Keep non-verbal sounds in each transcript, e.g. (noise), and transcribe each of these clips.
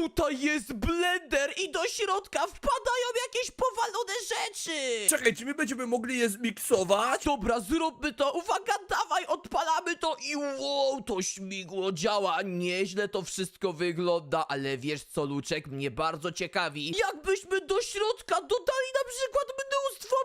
tutaj jest blender i do środka wpadają jakieś powalone rzeczy! Czekaj, czy my będziemy mogli je zmiksować? Dobra, zróbmy to. Uwaga, dawaj, odpalamy to i wow, to śmigło działa. Nieźle to wszystko wygląda, ale wiesz co, Luczek, mnie bardzo ciekawi. Jakbyśmy do środka dodali na przykład mnóstwo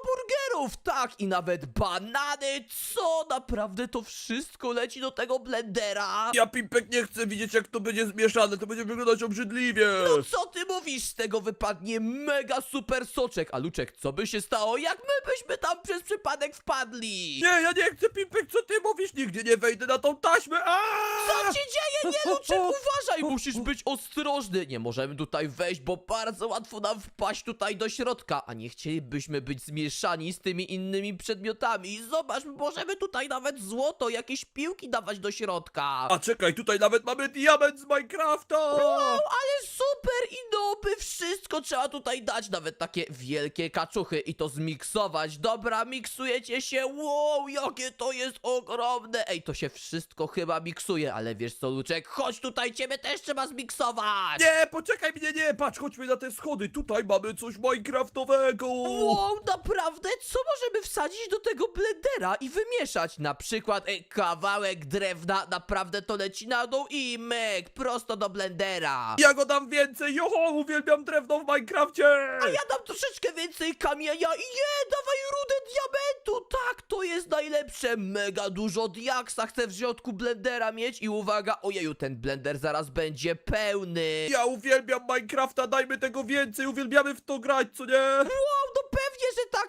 tak, i nawet banany. Co? Naprawdę to wszystko leci do tego blendera? Ja Pimpek nie chcę widzieć jak to będzie zmieszane, to będzie wyglądać obrzydliwie. No co ty mówisz? Z tego wypadnie mega super soczek. A Luczek, co by się stało, jak my byśmy tam przez przypadek wpadli? Nie, ja nie chcę Pimpek, co ty mówisz? Nigdy nie wejdę na tą taśmę. Aaaa! Co dzieje? Nie, Luczek, uważaj! Musisz być ostrożny. Nie możemy tutaj wejść, bo bardzo łatwo nam wpaść tutaj do środka. A nie chcielibyśmy być zmieszani z tymi innymi przedmiotami. Zobacz, możemy tutaj nawet złoto, jakieś piłki dawać do środka. A czekaj, tutaj nawet mamy diament z Minecrafta! Ale super i noby, wszystko trzeba tutaj dać, nawet takie wielkie kaczuchy i to zmiksować. Dobra, miksujecie się, wow, jakie to jest ogromne. Ej, to się wszystko chyba miksuje, ale wiesz co, Luczek, chodź tutaj, ciebie też trzeba zmiksować. Nie, poczekaj mnie, nie, patrz, chodźmy na te schody, tutaj mamy coś Minecraftowego! Wow, naprawdę? Co możemy wsadzić do tego blendera i wymieszać? Na przykład e, kawałek drewna, naprawdę to leci na dół i myk, prosto do blendera. Ja go dam więcej, joho, uwielbiam drewno w Minecrafcie! A ja dam troszeczkę więcej kamienia i je, dawaj rudę diamentu, tak, to jest najlepsze, mega dużo diaksa chcę w środku blendera mieć i uwaga, ojeju, ten blender zaraz będzie pełny. Ja uwielbiam Minecrafta, dajmy tego więcej, uwielbiamy w to grać, co nie? Wow,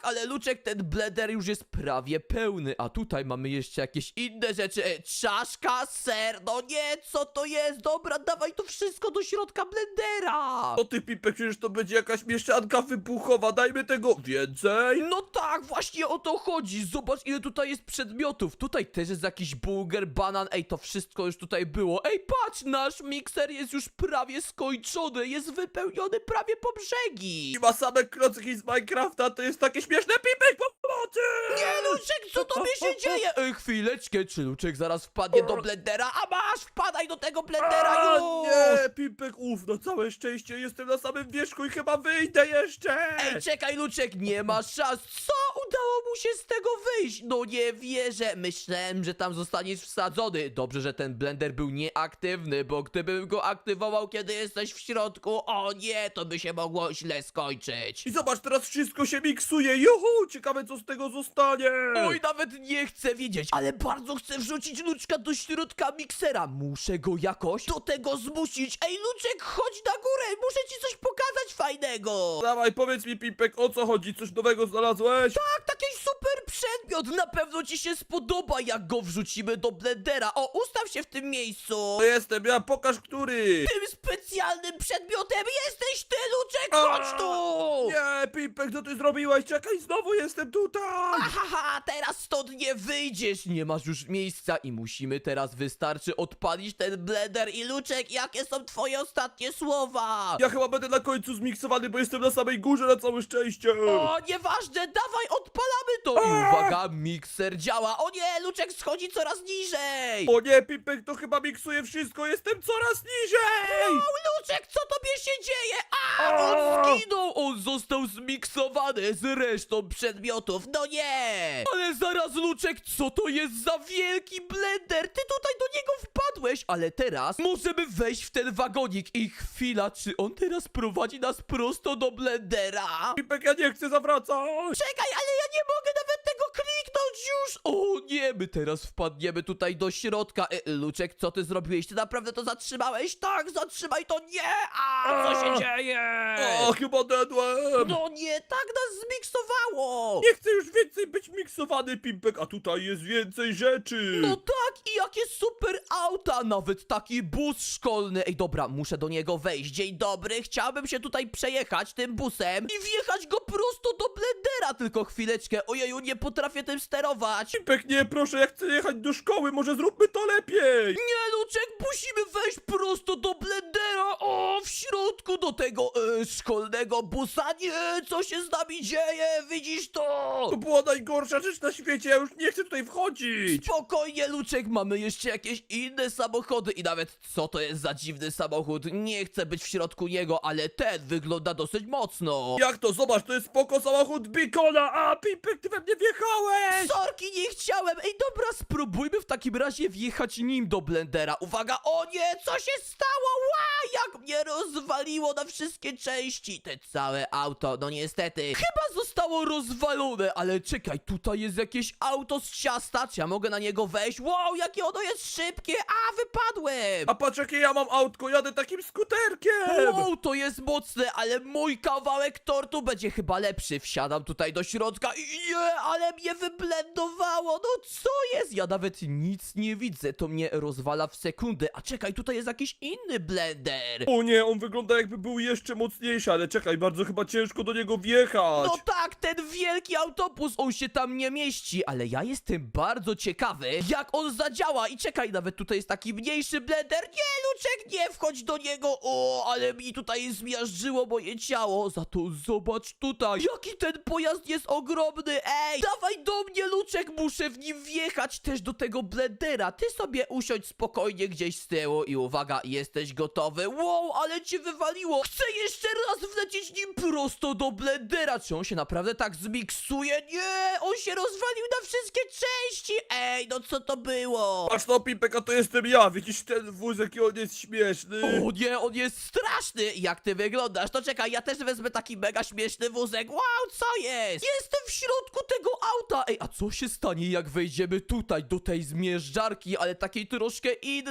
ale Luczek, ten blender już jest prawie pełny, a tutaj mamy jeszcze jakieś inne rzeczy, e, czaszka, ser, no nie, co to jest, dobra, dawaj to wszystko do środka blendera. O ty Pipek, przecież to będzie jakaś mieszanka wybuchowa, dajmy tego więcej! No tak, właśnie o to chodzi. Zobacz, ile tutaj jest przedmiotów. Tutaj też jest jakiś burger, banan. Ej, to wszystko już tutaj było. Ej, patrz, nasz mikser jest już prawie skończony. Jest wypełniony prawie po brzegi. I ma same klocki z Minecrafta, to jest takie śmieszne Pipek, pomocy! Nie, Luczek, co tobie się (laughs) dzieje? Ej, chwileczkę, czy Luczek zaraz wpadnie do blendera? A masz, wpadaj do tego blendera A, już! nie, Pipek, uf, na całe szczęście jestem na samym wierzchu i chyba wyjdę jeszcze! Ej, czekaj, Luczek, nie ma szans. Co? Udało mu się z tego wyjść? No nie wierzę. Myślałem, że tam zostaniesz wsadzony. Dobrze, że ten blender był nieaktywny, bo gdybym go aktywował, kiedy jesteś w środku, o nie, to by się mogło źle skończyć. I zobacz, teraz wszystko się miksuje, juhu, ciekawe co z tego zostanie! Oj, nawet nie chcę wiedzieć, ale bardzo chcę wrzucić Luczka do środka miksera. Muszę go jakoś do tego zmusić. Ej, Luczek, chodź na górę, muszę ci coś pokazać fajnego. Dawaj, powiedz mi Pipek, o co chodzi, coś nowego znalazłeś? Tak, taki super przedmiot! Na pewno ci się spodoba, jak go wrzucimy do blendera. O, ustaw się w tym miejscu! To jestem ja, pokaż który! Tym specjalnym przedmiotem jesteś ty, Luczek! Chodź tu! Nie, Pipek, co ty zrobiłeś? Czekaj, znowu jestem tutaj! Haha, teraz stąd nie wyjdziesz! Nie masz już miejsca i musimy teraz, wystarczy odpalić ten blender i Luczek, jakie są twoje ostatnie słowa? Ja chyba będę na końcu zmiksowany, bo jestem na samej górze, na całe szczęście! O, nieważne, dawaj, odpalamy to! I uwaga, mikser działa! O nie, Luczek schodzi coraz niżej! O nie, Pipek, to chyba miksuje wszystko, jestem coraz niżej! O, Luczek, co tobie się dzieje? A, on zginął! On został zmiksowany z resztą przedmiotów, no nie! Ale zaraz, Luczek, co to jest za wielki blender? Ty tutaj do niego wpadłeś, ale teraz możemy wejść w ten wagonik i chwila, czy on teraz prowadzi nas prosto do blendera? Pipek, ja nie chcę zawracać! Czekaj, ale ja nie mogę nawet tego kliknąć już! O nie, my teraz wpadniemy tutaj do środka. E, Luczek, co ty zrobiłeś? Ty naprawdę to zatrzymałeś? Tak, zatrzymaj to! Nie! A, co się dzieje? O, chyba dedłem! No nie, tak nas zmiksowało! Nie chcę już więcej być miksowany, Pimpek, a tutaj jest więcej rzeczy! No tak, i jakie super auta! Nawet taki bus szkolny. Ej, dobra, muszę do niego wejść. Dzień dobry, chciałbym się tutaj przejechać tym busem i wjechać go prosto do blendera. Tylko chwileczkę, ojeju, nie potrafię tym sterować. Pimpek, nie, proszę, ja chcę jechać do szkoły, może zróbmy to lepiej! Nie, Luczek, musimy wejść prosto do blendera! O, w środku do tego e, szkolnego busa. Nie, co się z nami dzieje? Widzisz to? To była najgorsza rzecz na świecie, ja już nie chcę tutaj wchodzić! Spokojnie, Luczek, mamy jeszcze jakieś inne samochody i nawet co to jest za dziwny samochód? Nie chcę być w środku niego, ale ten wygląda dosyć mocno. Jak to? Zobacz, to jest spoko samochód Bikona! A, Pipek, ty we mnie wjechałeś! Sorki, nie chciałem! Ej, dobra, spróbujmy w takim razie wjechać nim do blendera. Uwaga, o nie, co się stało? Ła, jak mnie rozwaliło na wszystkie części. Te całe auto, no niestety. Chyba zostało rozwalone, ale czekaj, tutaj jest jakieś auto z ciasta. Czy ja mogę na niego wejść? Wow, jakie ono jest szybkie! A, wypadłem! A patrz jakie ja mam autko, jadę takim skuterkiem! Wow, to jest mocne, ale mój kawałek tortu będzie chyba lepszy. Wsiadam tutaj do środka i nie, ale mnie wyblendowało. No co jest? Ja nawet nic nie widzę. To mnie rozwala w sekundę. A czekaj, tutaj jest jakiś inny blender. O nie, on wygląda jakby był jeszcze mocniejszy, ale czekaj, bardzo chyba ciężko do niego wjechać! No tak, ten wielki autobus, on się tam nie mieści, ale ja jestem bardzo ciekawy, jak on zadziała. I czekaj, nawet tutaj jest taki mniejszy blender. Nie, Luczek, nie wchodź do niego. O, ale mi tutaj zmiażdżyło moje ciało. Za to zobacz tutaj, jaki ten pojazd jest ogromny. Ej, dawaj do mnie, Luczek, muszę w nim wjechać też do tego blendera. Ty sobie usiądź spokojnie gdzieś z tyłu i uwaga, jesteś gotowy. Wow, ale cię wywaliło. Chcę jeszcze raz wlecieć nim prosto do blendera. Czy on się naprawdę tak zmiksuje? Nie, on się rozwalił na wszystkie części. Ej, no co to było? Patrz no, Pipek, a to jestem ja, widzisz ten wózek i on jest śmieszny! O nie, on jest straszny! Jak ty wyglądasz? To czekaj, ja też wezmę taki mega śmieszny wózek. Wow, co jest? Jestem w środku tego auta! Ej, a co się stanie, jak wejdziemy tutaj, do tej zmierzczarki, ale takiej troszkę innej?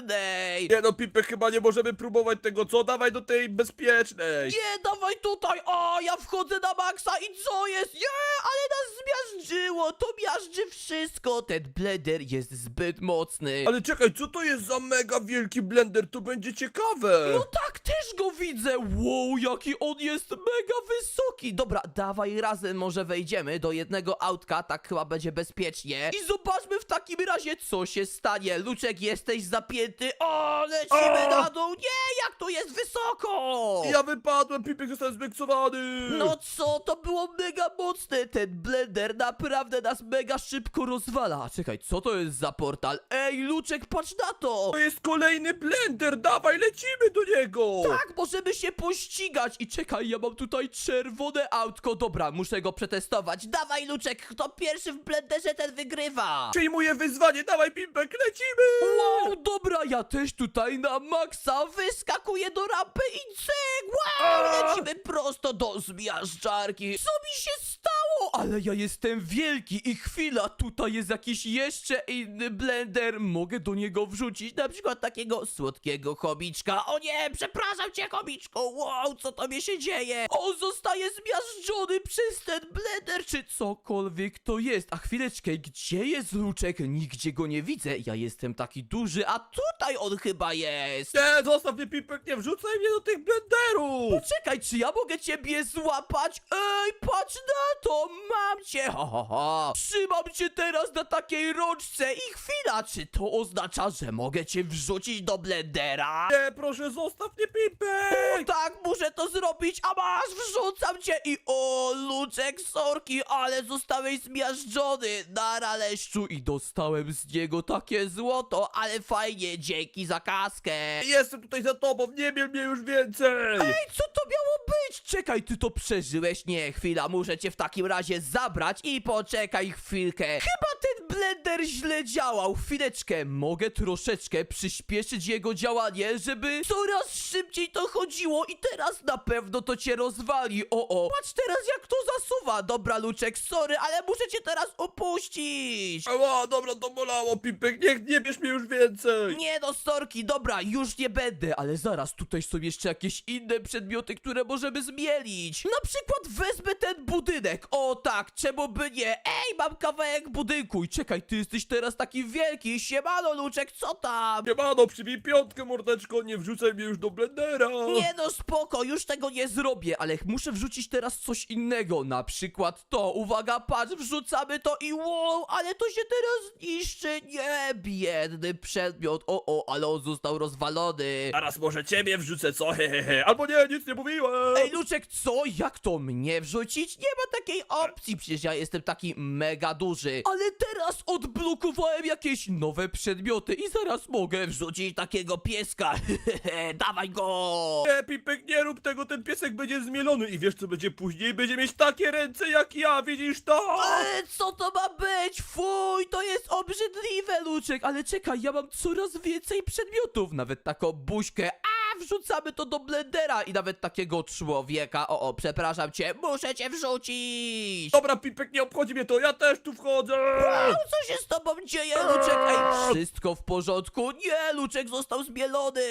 Nie no, Pipek, chyba nie możemy próbować tego, co? Dawaj do tej bezpiecznej! Nie, dawaj tutaj! O, ja wchodzę na maksa i co jest? Nie, ale nas zmiażdżyło! To miażdży wszystko! Ten blender jest zbyt mocny. Ale czekaj, co to jest za mega wielki blender? To będzie ciekawe! No tak, też go widzę! Wow, jaki on jest mega wysoki! Dobra, dawaj razem może wejdziemy do jednego autka, tak chyba będzie bezpiecznie. I zobaczmy w takim razie, co się stanie. Luczek, jesteś zapięty. O, lecimy O! na dół! Nie, jak to jest wysoko! Ja wypadłem, Pipek został zmiksowany! No co, to było mega mocne! Ten blender naprawdę nas mega szybko rozwala. A czekaj, co to jest za portal? Ej, Luczek, patrz na to! To jest kolejny blender, dawaj, lecimy do niego! Tak, możemy się pościgać i czekaj, ja mam tutaj czerwone autko, dobra, muszę go przetestować. Dawaj, Luczek, kto pierwszy w blenderze, ten wygrywa. Przyjmuję wyzwanie, dawaj, Pipek, lecimy! Wow, dobra, ja też tutaj na maksa wyskakuję do rampy i cyk, wow, lecimy prosto do zmiażdżarki. Co mi się stało? Ale ja jestem wielki i chwila, tutaj jest jakiś jeszcze inny blender. Mogę do niego wrzucić na przykład takiego słodkiego chomiczka. O nie, przepraszam cię, chomiczku, wow, co tobie się dzieje? On zostaje zmiażdżony przez ten blender, czy cokolwiek to jest. A chwileczkę, gdzie jest Luczek? Nigdzie go nie widzę. Ja jestem taki duży, a tutaj on chyba jest. Nie, zostaw mnie, Pipek, nie wrzucaj mnie do tych blenderów! Czekaj, czy ja mogę ciebie złapać? Ej, patrz na to, mam cię, ho, ho, ho. Trzymam cię teraz na takiej rączce i chwila, czy to oznacza, że mogę cię wrzucić do blendera? Nie, proszę, zostaw mnie, O, Pipek! tak, muszę to zrobić, a masz, wrzucam cię i o, Luczek, sorki, ale zostałeś zmiażdżony na raleszczu i dostałem z niego takie złoto, ale fajnie, dzięki za kaskę. Jestem tutaj za tobą, nie miel mnie już więcej! Ej, co to miało być? Czekaj, ty to przeżyłeś? Nie, chwila, muszę cię w takim razie zabrać i poczekaj chwilkę. Chyba ten blender źle działał. Chwileczkę, mogę troszeczkę przyspieszyć jego działanie, żeby coraz szybciej to chodziło i teraz na pewno to cię rozwali. O, o, patrz teraz jak to zasuwa. Dobra, Luczek, sorry, ale muszę cię teraz opuścić. Ała, dobra, to bolało, Pipek, nie, nie bierz mnie już więcej! Nie no, sorki, dobra, już nie będę, ale zaraz, tutaj są jeszcze jakieś inne przedmioty, które możemy zmielić. Na przykład wezmę ten budynek. O tak, czemu by nie? Ej, mam kawałek budynku. I czekaj, ty jesteś teraz taki wielki. Siemano, Luczek, co tam? Siemano, przybij piątkę, mordeczko, nie wrzucaj mnie już do blendera. Nie no, spoko, już tego nie zrobię, ale muszę wrzucić teraz coś innego, na przykład to, uwaga, patrz, wrzucamy to i wow, ale to się teraz niszczy, nie, biedny przedmiot, o, o, ale on został rozwalony. Zaraz może ciebie wrzucę, co? Hehehe. Albo nie, nic nie mówiłem. Ej, Luczek, co? Jak to mnie wrzucić? Nie ma takiej opcji, przecież ja jestem taki mega duży. Ale teraz odblokowałem jakieś nowe przedmioty i zaraz mogę wrzucić takiego pieska. (laughs) Dawaj go! Nie, Pipek, nie rób tego, ten piesek będzie zmielony i wiesz co będzie później? Będzie mieć takie ręce jak ja, widzisz to? Ale co to ma być? Fuj, to jest obrzydliwe, Luczek. Ale czekaj, ja mam coraz więcej przedmiotów. Nawet taką buźkę. A, wrzucamy to do blendera. I nawet takiego człowieka. O, o, przepraszam cię, muszę cię wrzucić. Dobra, Pipek, nie obchodzi mnie to, ja też tu wchodzę. Au, co się z tobą dzieje, Luczek? Ej, wszystko w porządku? Nie, Luczek został zmielony.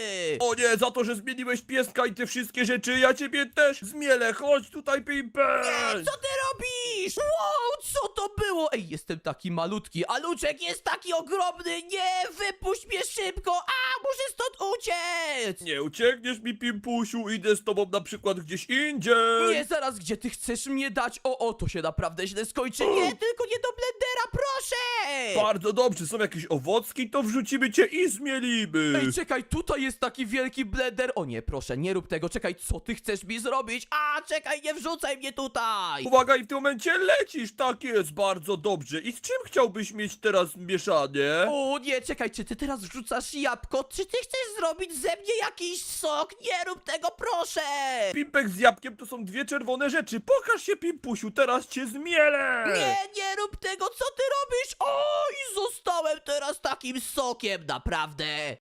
O nie, za to, że zmieniłeś pieska i te wszystkie rzeczy, ja ciebie też zmielę, chodź tutaj, Pipek. Co ty robisz? Wow, co to było? Ej, jestem taki malutki, a Luczek jest taki ogromny. Nie, wypuść mnie szybko. A, muszę stąd uciec. Nie uciekniesz mi, Pimpusiu, idę z tobą na przykład gdzieś indziej. Nie, zaraz, gdzie ty chcesz mnie dać? O, o, to się naprawdę źle skończy. Nie, tylko nie do blendera, proszę! Bardzo dobrze, są jakieś owocki, to wrzucimy cię i zmielimy. Ej, czekaj, tutaj jest taki wielki blender. O nie, proszę, nie rób tego. Czekaj, co ty chcesz mi zrobić? A, czekaj, nie wrzucaj mnie tutaj. Uwaga, i w tym momencie lecisz, tak jest, bardzo dobrze. I z czym chciałbyś mieć teraz mieszanie? O nie, czekaj, czy ty teraz wrzucasz jabłko? Czy ty chcesz zrobić ze mnie jakiś sok? Nie rób tego, proszę! Pimpek z jabłkiem to są dwie czerwone rzeczy. Pokaż się, Pimpusiu, teraz cię zmielę. Nie, nie rób tego, co ty robisz? O, i zostałem teraz takim sokiem, naprawdę.